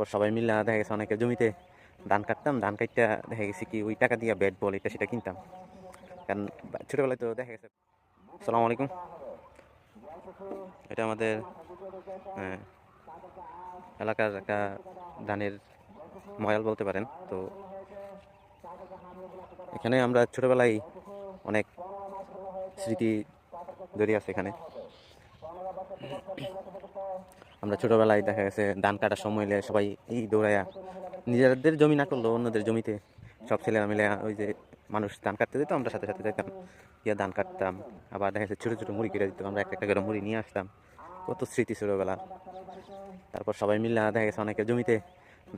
তারপর সবাই মিলে দেখা গেছে অনেকে জমিতে ধান কাটতাম ধান কাটটা দেখা গেছে কি ওই টাকা দিয়ে ব্যাট বল এটা সেটা কিনতাম। কারণ ছোটবেলায় তো দেখা গেছে। সালাম আলাইকুম। এটা আমাদের আহ, এলাকার একটা ধানের ময়াল বলতে পারেন। তো এখানে আমরা ছোটবেলায় অনেক স্মৃতি জড়িয়ে আছে এখানে। আমরা ছোটবেলায় দেখা গেছে ধান কাটার সময় হলে সবাই এই দৌড়াইয়া নিজেদের জমি না করলেও অন্যদের জমিতে সব ছেলেরা মিলে ওই যে মানুষ ধান কাটতে দিত আমরা সাথে সাথে যাইতাম, গিয়ে ধান কাটতাম। আবার দেখা গেছে ছোটো ছোটো মুড়ি কেটে দিত, আমরা একটা একটা করে মুড়ি নিয়ে আসতাম। কত স্মৃতি ছোটোবেলা। তারপর সবাই মিলে দেখা গেছে অনেকে জমিতে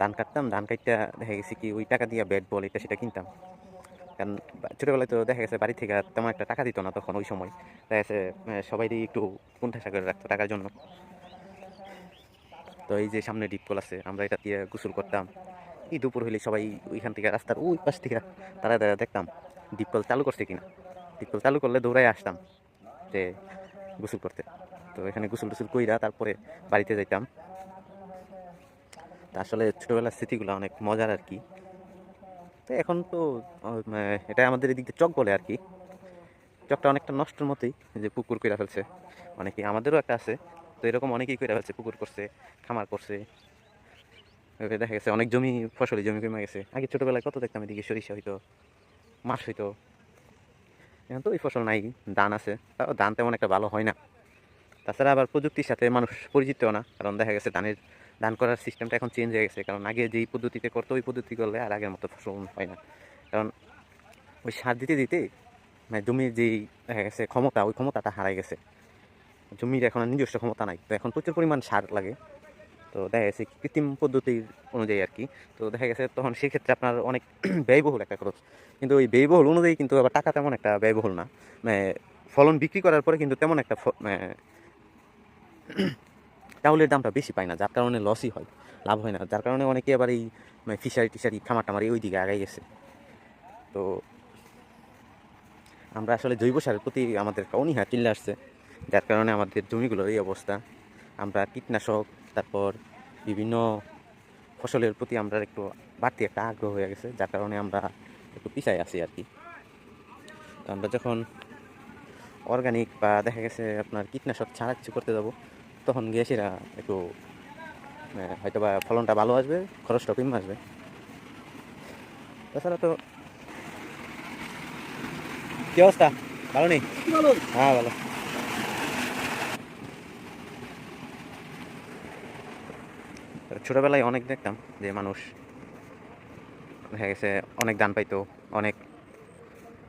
ধান কাটতাম, ধান কাটতে দেখা গেছে কি ওই টাকা দিয়ে ব্যাট বল, এটা সেটা কিনতাম। কারণ ছোটোবেলায় তো দেখা গেছে বাড়ি থেকে আর তেমন একটা টাকা দিত না তখন ওই সময়। দেখা গেছে সবাই একটু কুণ্ঠাসা করে রাখতো টাকার জন্য। তো এই যে সামনে ডিপকল আছে, আমরা এটা দিয়ে গোসল করতাম। এই দুপুর হলে সবাই ওইখান থেকে রাস্তার ওই পাশ থেকে তারা তারা দেখতাম ডিপকল চালু করছে কিনা। ডিপকল চালু করলে দৌড়াই আসতাম যে গোসল করতে। তো এখানে গোসল টুসুল কইরা তারপরে বাড়িতে যাইতাম। আসলে ছোটোবেলার স্মৃতিগুলো অনেক মজার আর কি। তো এখন তো এটা আমাদের এদিক চক বলে আর কি। চকটা অনেকটা নষ্টের মতোই যে পুকুর কইরা ফেলছে। অনেকে আমাদেরও একটা আছে, তো এরকম অনেকেই কইরা ফেলছে, পুকুর করছে, খামার করছে। দেখা গেছে, অনেক জমি, ফসলি জমি কমে গেছে। আগে ছোটোবেলায় কত দেখতাম এদিকে সরিষা হইতো, মাছ হইতো। এখন তো ওই ফসল নাই, ধান আছে। তাও ধান তেমন একটা ভালো হয় না। তাছাড়া আবার প্রযুক্তির সাথে মানুষ পরিচিতও না, কারণ দেখা গেছে ধানের ধান করার সিস্টেমটা এখন চেঞ্জ হয়ে গেছে। কারণ আগে যেই পদ্ধতিতে করতো, ওই পদ্ধতি করলে আর আগের মতো ফসল হয় না। কারণ ওই সার দিতে দিতে মানে জমির যেই গেছে ক্ষমতা, ওই ক্ষমতাটা হারাই গেছে। জমির এখন আর নিজস্ব ক্ষমতা নাই। তো এখন প্রচুর পরিমাণ সার লাগে। তো দেখা গেছে কৃত্রিম পদ্ধতির অনুযায়ী আর কি। তো দেখা গেছে তখন সেক্ষেত্রে আপনার অনেক ব্যয়বহুল একটা খরচ। কিন্তু ওই ব্যয়বহুল অনুযায়ী কিন্তু আবার টাকা তেমন একটা ব্যয়বহুল না। মানে ফলন বিক্রি করার পরে কিন্তু তেমন একটা মানে চাউলের দামটা বেশি পায় না, যার কারণে লসই হয়, লাভ হয় না। যার কারণে অনেকে আবার এই মানে ফিশারি টিশারি খামার টামারি ওই দিকে আগাই গেছে। তো আমরা আসলে জৈব সারের প্রতি আমাদের অনীহা চলে আসছে, যার কারণে আমাদের জমিগুলোর এই অবস্থা। আমরা কীটনাশক, তারপর বিভিন্ন ফসলের প্রতি আমরা একটু বাড়তি একটা আগ্রহ হয়ে গেছে, যার কারণে আমরা একটু পিছায় আছি আর কি। তো আমরা যখন অর্গানিক বা দেখা গেছে আপনার কীটনাশক ছাড়া কিছু করতে যাব তখন গিয়ে সেটা একটু হয়তো বা ফলনটা ভালো আসবে খরচটা কম আসবে। তাছাড়া তো কি অবস্থা? ভালো নেই? হ্যাঁ ভালো। ছোটোবেলায় অনেক দেখতাম যে মানুষ দেখা গেছে অনেক দান পাইতো অনেক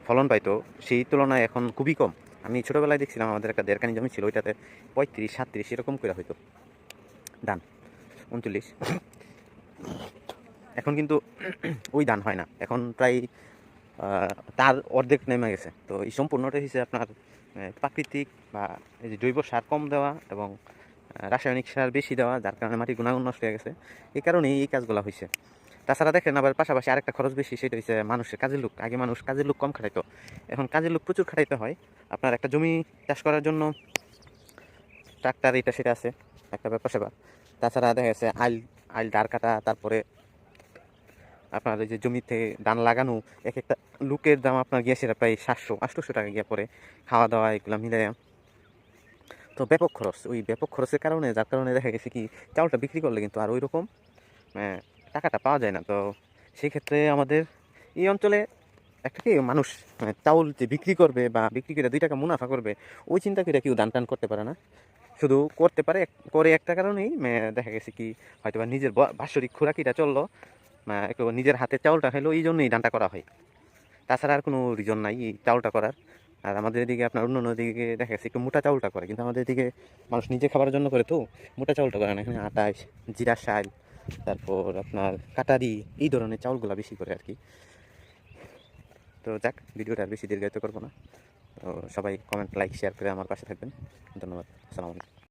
ফলন পাইতো সেই তুলনায় এখন খুবই কম। আমি ছোটোবেলায় দেখছিলাম আমাদের একটা দেড়কানি জমি ছিল, ওইটাতে পঁয়ত্রিশ, সাতত্রিশ, এরকম করে হইতো। ধান, উনচল্লিশ। এখন কিন্তু ওই ধান হয় না। এখন প্রায় তার অর্ধেক নেমে গেছে। তো এই সম্পূর্ণটা হচ্ছে আপনার প্রাকৃতিক বা এই যে জৈব সার কম দেওয়া এবং রাসায়নিক সার বেশি দেওয়া, যার কারণে মাটির গুণাগুণ নষ্ট হয়ে গেছে। এই কারণেই এই কাজগুলো হয়েছে তাছাড়া দেখেন আবার পাশাপাশি আরেকটা খরচ বেশি সেটা হচ্ছে মানুষের কাজের লোক। আগে মানুষ কাজের লোক কম খাটাইতো। এখন কাজের লোক প্রচুর খাটাইতে হয়। আপনার একটা জমি চাষ করার জন্য ট্রাক্টার এটা সেটা আছে একটা ব্যাপার সেবা। তাছাড়া দেখা গেছে আইল আইল ডার কাটা তারপরে আপনার ওই যে জমিতে ধান লাগানো এক একটা লুকের দাম আপনার গিয়ে সেটা প্রায় সাতশো আটশোশো টাকা গিয়ে পরে খাওয়া দাওয়া এগুলো মিলে তো ব্যাপক খরচ ওই ব্যাপক খরচের কারণে যার কারণে দেখা গেছে কি চাউলটা বিক্রি করলে কিন্তু আর ওই রকম আহ, টাকাটা পাওয়া যায় না। তো সেই ক্ষেত্রে আমাদের এই অঞ্চলে একটা কি মানুষ মানে চাউল যে বিক্রি করবে বা বিক্রি করে দুই টাকা মুনাফা করবে, ওই চিন্তা করে কেউ দান টান করতে পারে না। শুধু করতে পারে, করে একটা কারণেই দেখা গেছে কি হয়তো বা নিজের বাৎসরিক খোরাকিটা চলল একটু নিজের হাতে চাউলটা খাইলো এই জন্যই দানটা করা হয়। তাছাড়া আর কোনো রিজন নাই এই চাউলটা করার। আর আমাদের এদিকে আপনার অন্য দিকে দেখা গেছে একটু মোটা চাউলটা করে, কিন্তু আমাদের এদিকে মানুষ নিজে খাবার জন্য করে তো, মোটা চাউলটা করে না। এখানে আটাশ, জিরা শাল তারপর আপনার কাটারি, এই ধরনের চাউলগুলো বেশি করে আর কি তো যাক, ভিডিওটা আর বেশি দীর্ঘায়িত করব না। তো সবাই কমেন্ট লাইক শেয়ার করে আমার পাশে থাকবেন। ধন্যবাদ। আসসালামু আলাইকুম।